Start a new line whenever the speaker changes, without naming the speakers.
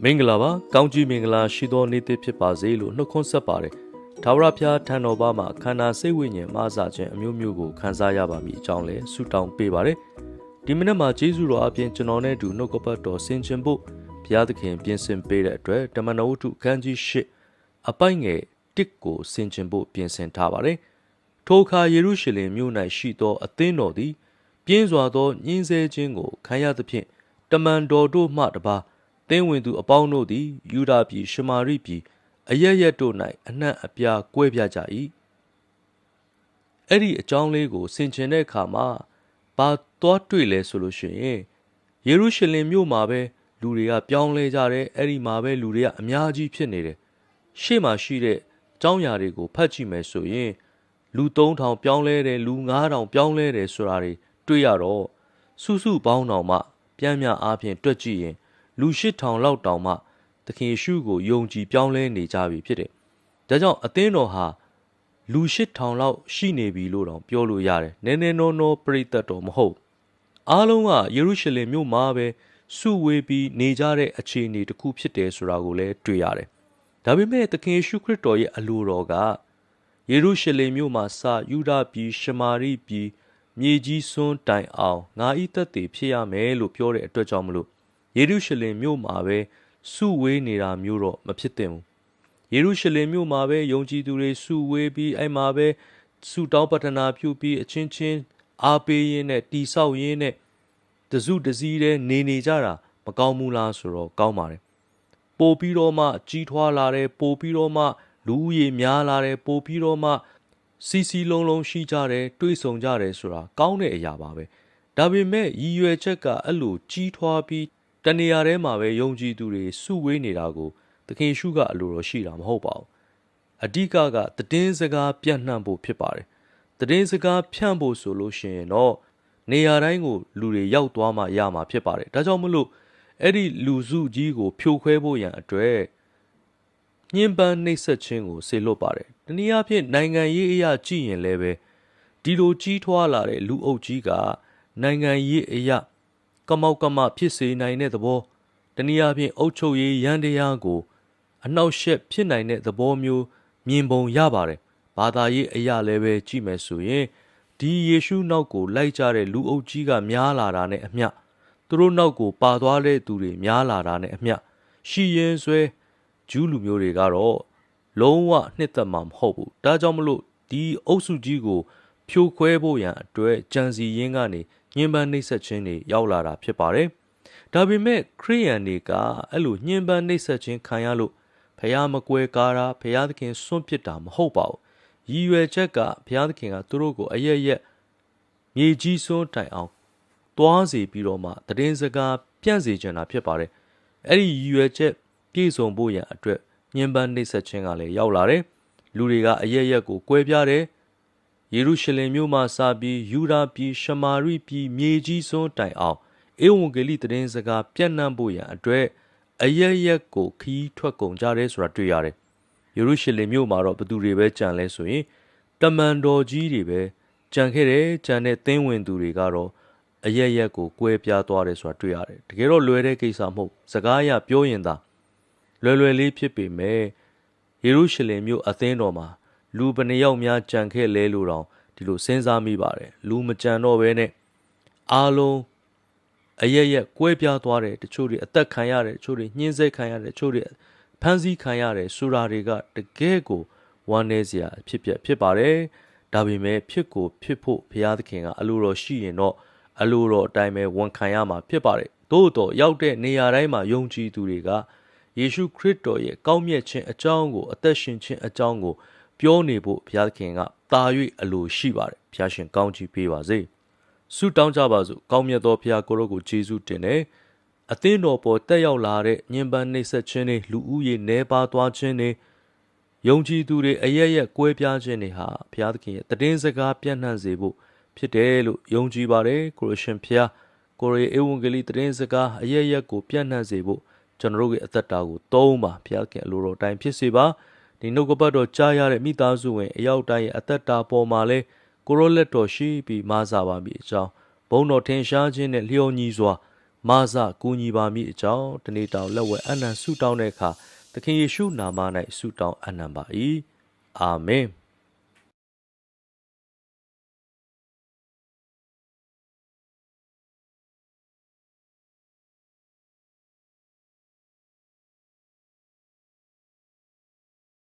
မင်္ဂလာပါကောင်းကြီးမင်္ဂလာရှိသောနေ့တစ်ဖြစ်ပါစေလို့နှုတ်ခွန်းဆက်ပါတယ်ထာဝရဘုရားထံတော်ဘာမှာခန္ဓာစိတ်ဝိညာဉ်မဆာခြင်းအမျိုးမျိုးကိုခံစားရပါမည်အကြောင်းလဲဆုတောင်းပေးပါတယ်ဒီမိနစ်မှာဂျေဇုတော်အပြင်ကျွန်တော်နဲ့အတူနှုတ်ကပတ်တော်ဆင်ခြင်ဖို့ဘုရားသခင်ပြင်ဆင်ပေးတဲ့အတွက်တမန်တော်ဝတ္ထုခန်းကြီး၈အပိုက်ငယ်တစ်ကိုဆင်ခြင်ဖို့ပြင်ဆင်ထားပါတယ်ထိုအခါယေရုရှလင်မြို့၌ရှိသောအသင်းတော်သည်ပြင်းစွာသောညှင်းဆဲခြင်းကိုခံရသဖြင့်တမန်တော်တို့မှတပါး သင်းဝင်သူအပေါင်းတို့သည်ယူဒာပြည်ရှမာရိပြည်အရရက်တို့၌အနှံ့အပြားကွဲပြားကြ၏အဲ့ဒီအကြောင်းလေးကိုဆင်ခြင်တဲ့အခါမှာဘာသွားတွေ့လဲဆိုလို့ရှိရင်ယေရုရှလင်မြို့မှာပဲလူတွေကပြောင်းလဲကြတယ်အဲ့ဒီမှာပဲလူတွေကအများကြီးဖြစ်နေတယ်ရှေ့မှာရှိတဲ့အကြောင်းအရာတွေကိုဖတ်ကြည့်မယ်ဆိုရင်လူ3000ပြောင်းလဲတယ်လူ9000ပြောင်းလဲတယ်ဆိုတာတွေတွေ့ရတော့စုစုပေါင်းတော်မှပြန်မြအားဖြင့်တွက်ကြည့်ရင် လူ8000လောက်တောင်မှသခင်ယေရှုကိုယုံကြည်ပြောင်းလဲနေကြပြီဖြစ်တယ်။ဒါကြောင့်အသင်းတော်ဟာလူ8000လောက်ရှိနေပြီလို့တောင်ပြောလို့ရတယ်။နည်းနည်းနောနောပြိတ္တတော်မဟုတ်။အားလုံးကယေရုရှလင်မြို့မှာပဲစုဝေးပြီးနေကြတဲ့အခြေအနေတစ်ခုဖြစ်တယ်ဆိုတာကိုလည်းတွေ့ရတယ်။ဒါပေမဲ့သခင်ယေရှုခရစ်တော်ရဲ့အလိုတော်ကယေရုရှလင်မြို့မှာစယူဒာပြည်ရှမာရိပြည်မြေကြီးစွန်းတိုင်အောင်ငါဤသက်သေဖြစ်ရမယ်လို့ပြောတဲ့အတွက်ကြောင့်မလို့ ယေရုရှလင်မြို့မှာပဲစုဝေးနေတာမျိုးတော့မဖြစ်သင့်ဘူးယေရုရှလင်မြို့မှာပဲယုံကြည်သူတွေစုဝေးပြီးအဲ့မှာပဲစုတောင်းပတနာပြုပြီးအချင်းချင်းအားပေးရင်းနဲ့တီဆောက်ရင်းနဲ့တစုတစည်းတဲ့နေနေကြတာမကောင်းဘူးလားဆိုတော့ကောင်းပါတယ်ပို့ပြီးတော့မှကြီးထွားလာတယ်ပို့ပြီးတော့မှလူဦးရေများလာတယ်ပို့ပြီးတော့မှစီစီလုံးလုံးရှိကြတယ်တွေးဆုံကြတယ်ဆိုတာကောင်းတဲ့အရာပါပဲဒါပေမဲ့ရည်ရွယ်ချက်ကအဲ့လိုကြီးထွားပြီး တနေရာထဲမှာပဲယုံကြည်သူတွေစုဝေးနေတာကိုသခင်ရှုကအလိုတော်ရှိတာမဟုတ်ပါဘူးအဓိကကတည်င်းစကားပြန့်နှံ့ဖို့ဖြစ်ပါတယ်တည်င်းစကားဖြန့်ဖို့ဆိုလို့ရှိရင်တော့နေရာတိုင်းကိုလူတွေရောက်သွားမှရမှာဖြစ်ပါတယ်ဒါကြောင့်မလို့အဲ့ဒီလူစုကြီးကိုဖြိုခွဲဖို့ရန်အတွက်ညှဉ်းပန်းနှိပ်စက်ခြင်းကိုဆေလွတ်ပါတယ်တနည်းအားဖြင့်နိုင်ငံရေးအရာကြည့်ရင်လည်းပဲဒီလိုကြီးထွားလာတဲ့လူအုပ်ကြီးကနိုင်ငံရေးအရာ ကမောက်ကမဖြစ်စေနိုင်တဲ့သဘောတနည်းအားဖြင့်အုပ်ချုပ်ရေးရန်တရားကို အနှောက်အယှက်ဖြစ်နိုင်တဲ့သဘောမျိုးမြင်ပုံရပါတယ်ဘာသာရေးအရာလည်းပဲကြည့်မယ်ဆိုရင်ဒီယေရှုနောက်ကိုလိုက်ကြတဲ့လူအုပ်ကြီးကများလာတာနဲ့အမျှသူတို့နောက်ကိုပါသွားတဲ့သူတွေများလာတာနဲ့အမျှရှီရင်ဆွဲဂျူးလူမျိုးတွေကတော့လုံးဝနှစ်သက်မှာမဟုတ်ဘူးဒါကြောင့်မလို့ဒီအုပ်စုကြီးကိုဖြိုခွဲဖို့ရန်အတွက်ကြံစီရင်းကနေ ညှဉ်းပန်းနှိပ်စက်ခြင်းတွေရောက်လာတာဖြစ်ပါတယ်။ဒါပေမဲ့ခရိယန်တွေကအဲ့လိုညှဉ်းပန်းနှိပ်စက်ခြင်းခံရလို့ဖះမကွဲကားတာဖះသခင်စွန့်ပစ်တာမဟုတ်ပါဘူး။ရည်ရွယ်ချက်ကဖះသခင်ကသူတို့ကိုအယက်ရက်မြေကြီးစွန်းတိုင်အောင်သွားစေပြီးတော့မှတည်င်းစကားပြန့်စေချင်တာဖြစ်ပါတယ်။အဲ့ဒီရည်ရွယ်ချက်ပြည့်စုံဖို့ရန်အတွက်ညှဉ်းပန်းနှိပ်စက်ခြင်းကလည်းရောက်လာတယ်။လူတွေကအယက်ရက်ကိုကွဲပြားတယ်။ ယေရုရှလင်မြို့မှစပြီးယူဒာပြည်ရှမာရိပြည်မြေကြီးစွန်းတိုင်အောင်ဧဝံဂေလိသတင်းစကားပြန့်နှံ့ဖို့ရန်အတွက်အယက်ရက်ကိုခီးထွက်ကုန်ကြတယ်ဆိုတာတွေ့ရတယ်။ယေရုရှလင်မြို့မှာတော့ဘသူတွေပဲကြံလဲဆိုရင်တမန်တော်ကြီးတွေပဲကြံခဲ့တယ်ကြံတဲ့သင်းဝင်သူတွေကတော့အယက်ရက်ကိုကွဲပြားသွားတယ်ဆိုတာတွေ့ရတယ်။တကယ်တော့လွယ်တဲ့ကိစ္စမဟုတ်စကားအရပြောရင်သာလွယ်လွယ်လေးဖြစ်ပေမဲ့ယေရုရှလင်မြို့အသင်းတော်မှာ လူဘယ်နှယောက်များကြံခဲ့လဲလို့တောင်ဒီလိုစဉ်းစားမိပါတယ်လူမကြံတော့ဘဲနဲ့အားလုံးအရက်ရက်ကွဲပြားသွားတယ်တချို့တွေအသက်ခံရတယ်တချို့တွေညှင်းဆဲခံရတယ်တချို့တွေဖမ်းဆီးခံရတယ်ဆိုတာတွေကတကယ်ကိုဝမ်းနည်းစရာဖြစ်ပျက်ဖြစ်ပါတယ်ဒါပေမဲ့ဖြစ်ကိုဖြစ်ဖို့ဘုရားသခင်ကအလိုတော်ရှိရင်တော့အလိုတော်အတိုင်းပဲဝန်ခံရမှာဖြစ်ပါတယ်သို့တော့ရောက်တဲ့နေရာတိုင်းမှာယုံကြည်သူတွေကယေရှုခရစ်တော်ရဲ့ကောင်းမြတ်ခြင်းအကြောင်းကိုအသက်ရှင်ခြင်းအကြောင်းကို ပြောနေဖို့ဘုရားသခင်ကတာ၍အလိုရှိပါတယ်ဘုရားရှင်ကောင်းချီးပေးပါစေဆုတောင်းကြပါစို့ကောင်းမြတ်သောဘုရားကိုရောကိုယေရှုတင်တယ်အသင်းတော်ပေါ်တက်ရောက်လာတဲ့ညင်ပန်းနှိပ်စက်ခြင်းတွေလူဦးရေနှဲပါသွားခြင်းတွေယုံကြည်သူတွေအရရက်ကွဲပြားခြင်းတွေဟာဘုရားသခင်ရဲ့တည်င်းစကားပြန့်နှံ့စေဖို့ဖြစ်တယ်လို့ယုံကြည်ပါတယ်ကိုရရှင်ဘုရားကိုရီဧဝံဂေလိတည်င်းစကားအရရက်ကိုပြန့်နှံ့စေဖို့ကျွန်တော်တို့ရဲ့အသက်တာကိုသုံးပါဘုရားခင်အလိုတော်တိုင်းဖြစ်စေပါ ဒီနှုတ်ကပတ်တော်ကြားရတဲ့မိသားစုဝင်အရောက်တိုင်းရဲ့အသက်တာပေါ်မှာလဲကိုရောလက်တော်ရှိပြီးမားစားပါပြီအကြောင်းဘုံတော်ထင်ရှားခြင်းနဲ့လျော်ညီစွာမဆကူညီပါမည်အကြောင်းတနေ့တောင်လက်ဝဲအနံဆုတောင်းတဲ့အခါသခင်ယေရှုနာမ၌ဆုတောင်းအနံပါ၏အာမင်